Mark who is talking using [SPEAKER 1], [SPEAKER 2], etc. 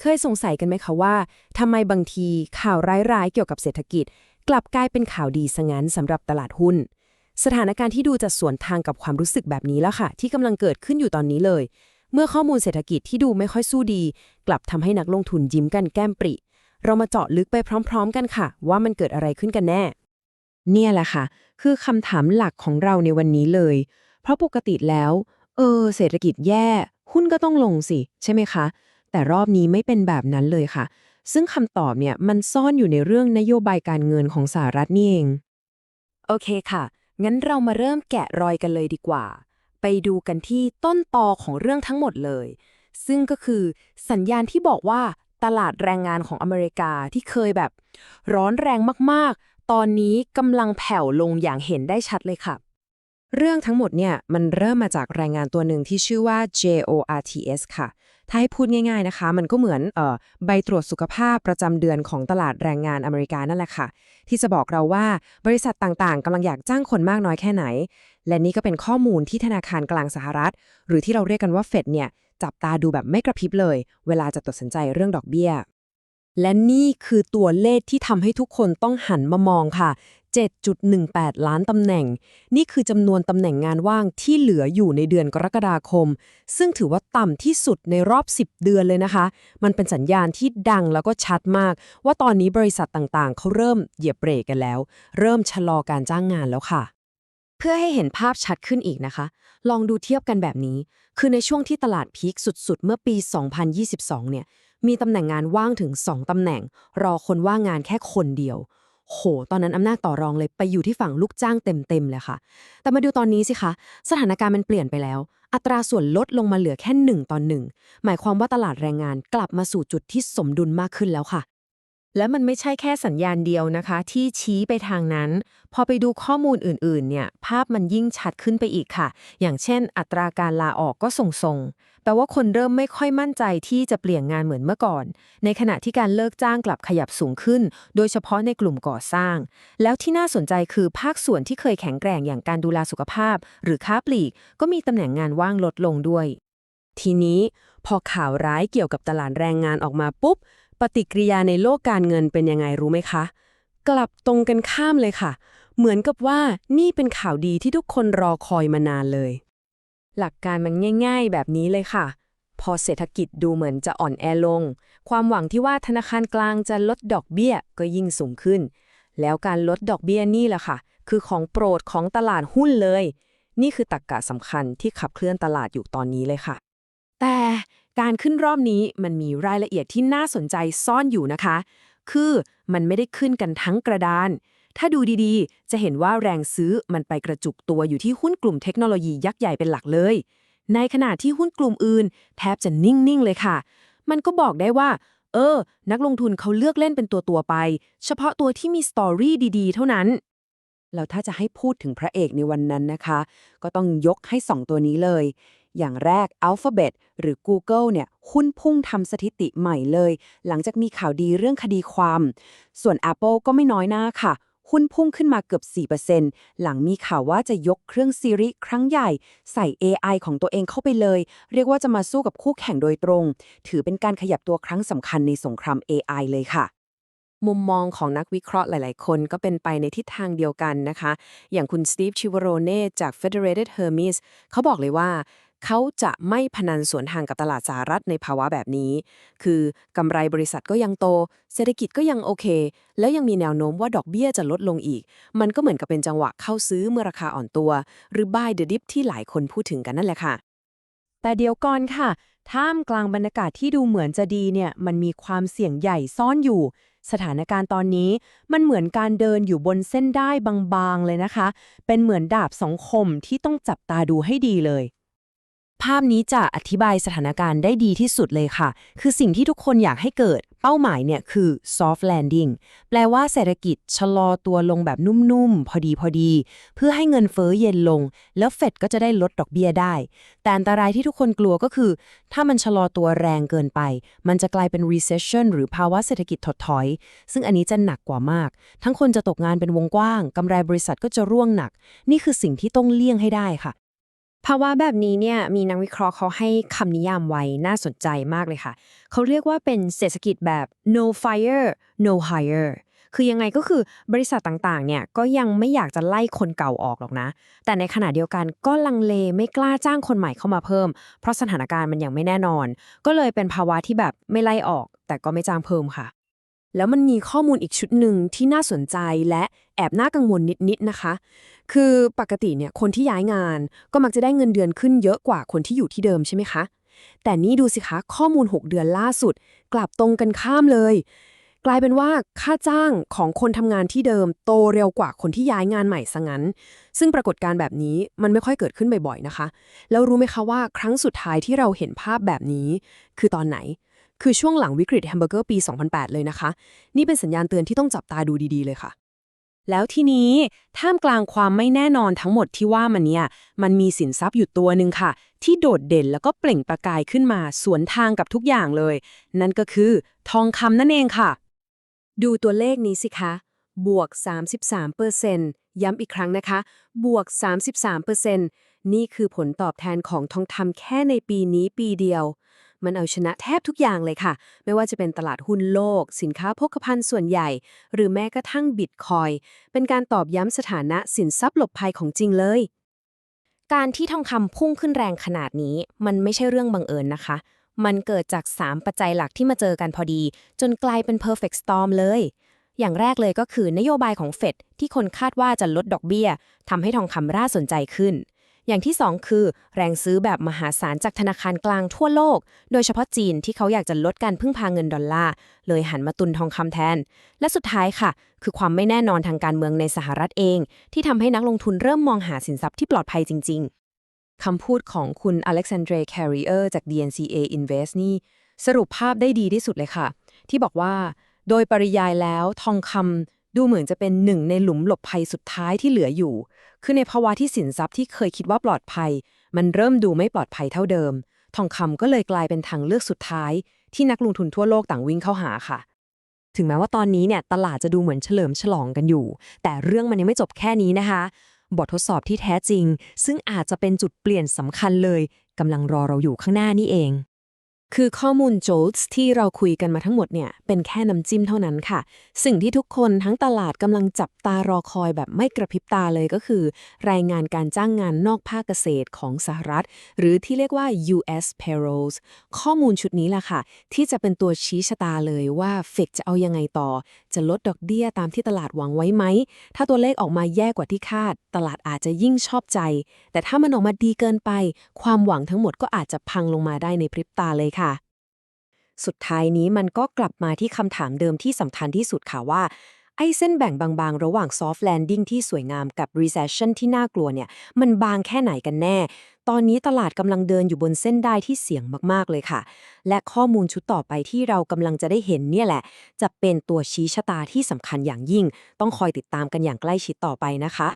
[SPEAKER 1] เคยสงสัยกันไหมคะว่าทำไมบางทีข่าวร้ายๆ เกี่ยวกับเศรษฐกิจ กลับกลายเป็นข่าวดีซะงั้นสำหรับตลาดหุ้น สถานการณ์ที่ดูจะสวนทางกับความรู้สึกแบบนี้แล้วค่ะ ที่กำลังเกิดขึ้นอยู่ตอนนี้เลย เมื่อข้อมูลเศรษฐกิจที่ดูไม่ค่อยสู้ดี กลับทำให้นักลงทุนยิ้มกันแก้มปริ เรามาเจาะลึกไปพร้อม ๆ กันค่ะ ว่ามันเกิดอะไรขึ้นกันแน่ เนี่ยแหละค่ะ คือคำถามหลักของเราในวันนี้เลย เพราะปกติแล้ว เออ เศรษฐกิจแย่ หุ้นก็ต้องลงสิ ใช่ไหมคะ แต่รอบนี้ไม่เป็นแบบนั้นเลยค่ะ ซึ่งคำตอบเนี่ยมันซ่อนอยู่ในเรื่องนโยบายการเงินของสหรัฐนี่เอง โอเคค่ะ งั้นเรามาเริ่มแกะรอยกันเลยดีกว่า ไปดูกันที่ต้นตอของเรื่องทั้งหมดเลย ซึ่งก็คือสัญญาณที่บอกว่าตลาดแรงงานของอเมริกาที่เคยแบบร้อนแรงมากๆ ตอนนี้กำลังแผ่วลงอย่างเห็นได้ชัดเลยค่ะ เรื่องทั้งหมดเนี่ยมันเริ่มมาจากแรายงานตัวหนึ่งที่ชื่อว่า JORTS ค่ะ ถ้าให้พูดง่าย ๆนะคะ มันก็เหมือนออใบตรวจสุขภาพประจำเดือนของตลาดแรงงานอเมริกานั่นแหละค่ะ ที่จะบอกเราว่าบริษัทต่างๆกำลังอยากจ้างคนมากน้อยแค่ไหน และนี่ก็เป็นข้อมูลที่ธนาคารกลางสหรัฐ หรือที่เราเรียกกันว่าเฟดเนี่ยจับตาดูแบบไม่กระพริบเลย เวลาจะตัดสินใจเรื่องดอกเบี้ย และนี่คือตัวเลขที่ทำให้ทุกคนต้องหันมามองค่ะ 7.18 ล้านตำแหน่ง นี่คือจำนวนตำแหน่งงานว่างที่เหลืออยู่ในเดือนกรกฎาคม ซึ่งถือว่าต่ำที่สุดในรอบ 10 เดือนเลยนะคะ มันเป็นสัญญาณที่ดังแล้วก็ชัดมาก ว่าตอนนี้บริษัทต่างๆ เขาเริ่มเหยียบเบรกกันแล้ว เริ่มชะลอการจ้างงานแล้วค่ะ เพื่อให้เห็นภาพชัดขึ้นอีกนะคะ ลองดูเทียบกันแบบนี้ คือในช่วงที่ตลาดพีคสุด ๆ เมื่อปี 2022 เนี่ยมีตำแหน่งงานว่างถึง 2 ตำแหน่ง รอคนว่างงานแค่คนเดียว โห ตอนนั้นอำนาจต่อรองเลยไปอยู่ที่ฝั่งลูกจ้างเต็มๆเลยค่ะ แต่มาดูตอนนี้สิคะ สถานการณ์มันเปลี่ยนไปแล้ว อัตราส่วนลดลงมาเหลือแค่1ต่อ1หมายความว่าตลาดแรงงานกลับมาสู่จุดที่สมดุลมากขึ้นแล้วค่ะ และมันไม่ใช่แค่สัญญาณเดียวนะคะ ที่ชี้ไปทางนั้น พอไปดูข้อมูลอื่นๆ เนี่ย ภาพมันยิ่งชัดขึ้นไปอีกค่ะ อย่างเช่น อัตราการลาออกก็ส่งๆแป ลว่าคนเริ่มไม่ค่อยมั่นใจที่จะเปลี่ยนงานเหมือนเมื่อก่อน ในขณะที่การเลิกจ้างกลับขยับสูงขึ้น โดยเฉพาะในกลุ่มก่อสร้าง แล้วที่น่าสนใจคือภาคส่วนที่เคยแข็งแกร่งอย่างการดูแลสุขภาพ หรือค้าปลีก ก็มีตำแหน่งงานว่างลดลงด้วย ทีนี้พอข่าวร้ายเกี่ยวกับตลาดแรงงานออกมาปุ๊บ ปฏิกิริยาในโลกการเงินเป็นยังไงรู้ไหมคะ กลับตรงกันข้ามเลยค่ะ เหมือนกับว่านี่เป็นข่าวดีที่ทุกคนรอคอยมานานเลย หลักการมันง่าย ๆ แบบนี้เลยค่ะ พอเศรษฐกิจดูเหมือนจะอ่อนแอลง ความหวังที่ว่าธนาคารกลางจะลดดอกเบี้ยก็ยิ่งสูงขึ้น แล้วการลดดอกเบี้ยนี่แหละค่ะ คือของโปรดของตลาดหุ้นเลย นี่คือตรรกกะสำคัญที่ขับเคลื่อนตลาดอยู่ตอนนี้เลยค่ะ แต่การขึ้นรอบนี้มันมีรายละเอียดที่น่าสนใจซ่อนอยู่นะคะ คือมันไม่ได้ขึ้นกันทั้งกระดาน ถ้าดูดีๆ จะเห็นว่าแรงซื้อมันไปกระจุกตัวอยู่ที่หุ้นกลุ่มเทคโนโลยียักษ์ใหญ่เป็นหลักเลย ในขณะที่หุ้นกลุ่มอื่น แทบจะนิ่ง ๆ เลยค่ะ มันก็บอกได้ว่า เออ นักลงทุนเขาเลือกเล่นเป็นตัวตัวไป เฉพาะตัวที่มีสตอรี่ดี ๆ เท่านั้นแล้วถ้าจะให้พูดถึงพระเอกในวันนั้นนะคะ ก็ต้องยกให้ 2 ตัวนี้เลย อย่างแรก Alphabet หรือ Google เนี่ยหุ้นพุ่งทำสถิติใหม่เลย หลังจากมีข่าวดีเรื่องคดีความ ส่วน Apple ก็ไม่น้อยหน้าค่ะ หุ้นพุ่งขึ้นมาเกือบ 4%หลังมีข่าวว่าจะยกเครื่องซีรีส์ครั้งใหญ่ใส่ AI ของตัวเองเข้าไปเลย เรียกว่าจะมาสู้กับคู่แข่งโดยตรง ถือเป็นการขยับตัวครั้งสำคัญในสงคราม AI เลยค่ะมุมมองของนักวิเคราะห์หลาย ๆ คนก็เป็นไปในทิศทางเดียวกันนะคะ อย่างคุณสตีฟชิวโรเน่จาก Federated Hermes เขาบอกเลยว่า เขาจะไม่พนันสวนทางกับตลาดสหรัฐในภาวะแบบนี้ คือกำไรบริษัทก็ยังโต เศรษฐกิจก็ยังโอเค แล้วยังมีแนวโน้มว่าดอกเบี้ยจะลดลงอีก มันก็เหมือนกับเป็นจังหวะเข้าซื้อเมื่อราคาอ่อนตัว หรือ buy the dip ที่หลายคนพูดถึงกันนั่นแหละค่ะ แต่เดี๋ยวก่อนค่ะ ท่ามกลางบรรยากาศที่ดูเหมือนจะดีเนี่ย มันมีความเสี่ยงใหญ่ซ่อนอยู่สถานการณ์ตอนนี้มันเหมือนการเดินอยู่บนเส้นได้บางๆเลยนะคะ เป็นเหมือนดาบสองคมที่ต้องจับตาดูให้ดีเลย ภาพนี้จะอธิบายสถานการณ์ได้ดีที่สุดเลยค่ะ คือสิ่งที่ทุกคนอยากให้เกิด เป้าหมายเนี่ยคือ soft landing แปลว่าเศรษฐกิจชะลอตัวลงแบบนุ่มๆ พอดีพอดี เพื่อให้เงินเฟ้อเย็นลง แล้วเฟดก็จะได้ลดดอกเบี้ยได้ แต่อันตรายที่ทุกคนกลัวก็คือ ถ้ามันชะลอตัวแรงเกินไป มันจะกลายเป็น recession หรือภาวะเศรษฐกิจถดถอย ซึ่งอันนี้จะหนักกว่ามาก ทั้งคนจะตกงานเป็นวงกว้างกำไรบริษัทก็จะร่วงหนัก นี่คือสิ่งที่ต้องเลี่ยงให้ได้ค่ะ
[SPEAKER 2] ภาวะแบบนี้เนี่ยมีนักวิเคราะห์เขาให้คำนิยามไว้น่าสนใจมากเลยค่ะ เขาเรียกว่าเป็นเศรษฐกิจแบบ no fire no hire คือยังไงก็คือบริษัทต่างๆ เนี่ยก็ยังไม่อยากจะไล่คนเก่าออกหรอกนะ แต่ในขณะเดียวกันก็ลังเลไม่กล้าจ้างคนใหม่เข้ามาเพิ่ม เพราะสถานการณ์มันยังไม่แน่นอน ก็เลยเป็นภาวะที่แบบไม่ไล่ออก แต่ก็ไม่จ้างเพิ่มค่ะ
[SPEAKER 1] แล้วมันมีข้อมูลอีกชุดหนึ่งที่น่าสนใจและแอบน่ากังวลนิดๆนะคะ คือปกติเนี่ยคนที่ย้ายงานก็มักจะได้เงินเดือนขึ้นเยอะกว่าคนที่อยู่ที่เดิมใช่ไหมคะ แต่นี่ดูสิคะข้อมูล 6 เดือนล่าสุด กลับตรงกันข้ามเลย กลายเป็นว่าค่าจ้างของคนทำงานที่เดิมโตเร็วกว่าคนที่ย้ายงานใหม่ซะงั้น ซึ่งปรากฏการณ์แบบนี้มันไม่ค่อยเกิดขึ้นบ่อยๆนะคะ แล้วรู้ไหมคะว่าครั้งสุดท้ายที่เราเห็นภาพแบบนี้ คือตอนไหน คือช่วงหลังวิกฤตแฮมเบอร์เกอร์ปี 2008 เลยนะคะ นี่เป็นสัญญาณเตือนที่ต้องจับตาดูดีๆ เลยค่ะ แล้วทีนี้ท่ามกลางความไม่แน่นอนทั้งหมดที่ว่ามันเนี่ย มันมีสินทรัพย์อยู่ตัวหนึ่งค่ะ ที่โดดเด่นแล้วก็เปล่งประกายขึ้นมาสวนทางกับทุกอย่างเลย นั่นก็คือ ทองคำนั่นเองค่ะ ดูตัวเลขนี้สิคะ บวก 33%ย้ำอีกครั้งนะคะ บวก 33%นี่คือผลตอบแทนของทองคำแค่ในปีนี้ปีเดียว มันเอาชนะแทบทุกอย่างเลยค่ะ ไม่ว่าจะเป็นตลาดหุ้นโลก สินค้าโภคภัณฑ์ส่วนใหญ่ หรือแม้กระทั่งบิตคอยเป็นการตอบย้ำสถานะสินทรัพย์หลบภัยของจริงเลย
[SPEAKER 2] การที่ทองคำพุ่งขึ้นแรงขนาดนี้ มันไม่ใช่เรื่องบังเอิญนะคะ มันเกิดจาก 3 ปัจจัยหลักที่มาเจอกันพอดี จนกลายเป็น perfect storm เลยอย่างแรกเลยก็คือนโยบายของเฟดที่คนคาดว่าจะลดดอกเบี้ยทำให้ทองคำร่าสนใจขึ้น อย่างที่ 2 คือ แรงซื้อแบบมหาศาลจากธนาคารกลางทั่วโลก โดยเฉพาะจีนที่เขาอยากจะลดการพึ่งพาเงินดอลลาร์ เลยหันมาตุนทองคำแทน และสุดท้ายค่ะ คือความไม่แน่นอนทางการเมืองในสหรัฐเอง ที่ทำให้นักลงทุนเริ่มมองหาสินทรัพย์ที่ปลอดภัยจริง ๆ
[SPEAKER 1] คำพูดของคุณอเล็กซานเดรแคริเออร์จาก DNCA Invest นี่สรุปภาพได้ดีที่สุดเลยค่ะ ที่บอกว่า โดยปริยายแล้วทองคำ ดูเหมือนจะเป็นหนึ่งในหลุมหลบภัยสุดท้ายที่เหลืออยู่ คือในภาวะที่สินทรัพย์ที่เคยคิดว่าปลอดภัย มันเริ่มดูไม่ปลอดภัยเท่าเดิม ทองคำก็เลยกลายเป็นทางเลือกสุดท้าย ที่นักลงทุนทั่วโลกต่างวิ่งเข้าหาค่ะ ถึงแม้ว่าตอนนี้เนี่ยตลาดจะดูเหมือนเฉลิมฉลองกันอยู่ แต่เรื่องมันยังไม่จบแค่นี้นะคะ บททดสอบที่แท้จริง ซึ่งอาจจะเป็นจุดเปลี่ยนสำคัญเลยกำลังรอเราอยู่ข้างหน้านี่เอง คือข้อมูลโจลส์ที่เราคุยกันมาทั้งหมดเนี่ย เป็นแค่น้ำจิ้มเท่านั้นค่ะ สิ่งที่ทุกคนทั้งตลาดกำลังจับตารอคอยแบบไม่กระพริบตาเลยก็คือ รายงานการจ้างงานนอกภาคเกษตรของสหรัฐ หรือที่เรียกว่า U.S. payrolls ข้อมูลชุดนี้แหละค่ะ ที่จะเป็นตัวชี้ชะตาเลยว่าเฟดจะเอายังไงต่อ จะลดดอกเบี้ยตามที่ตลาดหวังไว้ไหม ถ้าตัวเลขออกมาแย่กว่าที่คาด ตลาดอาจจะยิ่งชอบใจ แต่ถ้ามันออกมาดีเกินไป ความหวังทั้งหมดก็อาจจะพังลงมาได้ในพริบตาเลยค่ะค่ะ สุดท้ายนี้มันก็กลับมาที่คำถามเดิมที่สำคัญที่สุดค่ะว่า ไอ้เส้นแบ่งบางๆ ระหว่าง soft landing ที่สวยงามกับ recession ที่น่ากลัวเนี่ย มันบางแค่ไหนกันแน่ ตอนนี้ตลาดกำลังเดินอยู่บนเส้นได้ที่เสี่ยงมากๆเลยค่ะ และข้อมูลชุดต่อไปที่เรากำลังจะได้เห็นเนี่ยแหละ จะเป็นตัวชี้ชะตาที่สำคัญอย่างยิ่ง ต้องคอยติดตามกันอย่างใกล้ชิดต่อไปนะคะ